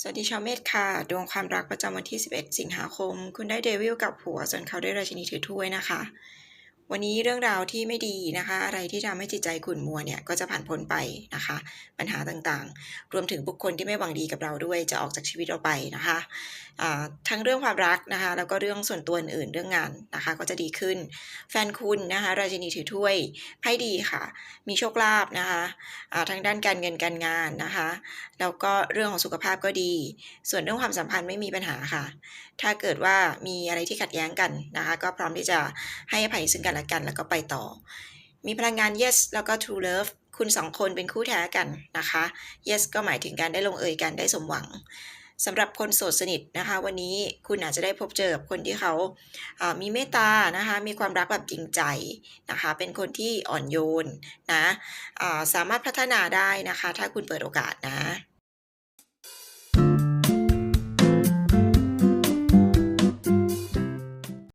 สวัสดีชาวเมธค่ะ ดวงความรักประจำวันที่ 11 สิงหาคม คุณได้เดวิลกับผัวส่วนเขาได้ราชินีถือถ้วยนะคะ วันนี้เรื่องราวที่ไม่ดีนะคะ อะไรที่ทำให้จิตใจขุ่นมัวเนี่ยก็จะผ่านพ้นไปนะคะ ปัญหาต่างๆ รวมถึงบุคคลที่ไม่หวังดีกับเราด้วยจะออกจากชีวิตเราไปนะคะอ่าทั้งเรื่องความรักนะคะ แล้วก็เรื่องส่วนตัวอื่นเรื่องงานนะคะ ก็จะดีขึ้น แฟนคุณนะคะ ราชินีถือถ้วยไพ่ดีค่ะ มีโชคลาภนะคะอ่าทางด้านการเงินการงานนะคะ แล้วก็เรื่องของสุขภาพก็ดี ส่วนเรื่องความสัมพันธ์ไม่มีปัญหาค่ะ ถ้าเกิดว่ามีอะไรที่ขัดแย้งกันนะคะ ก็พร้อมที่จะให้อภัยซึ่งกันและกัน แล้วก็ไปต่อ มีพลังงาน yes แล้วก็ true love คุณสองคนเป็นคู่แท้กันนะคะ yes ก็หมายถึงการได้ลงเอยกันได้สมหวังสำหรับคนโสดสนิทนะคะ วันนี้คุณอาจจะได้พบเจอกับคนที่เขาามีเมตตานะคะ มีความรักแบบจริงใจนะคะ เป็นคนที่อ่อนโยนนะาสามารถพัฒนาได้นะคะ ถ้าคุณเปิดโอกาสนะ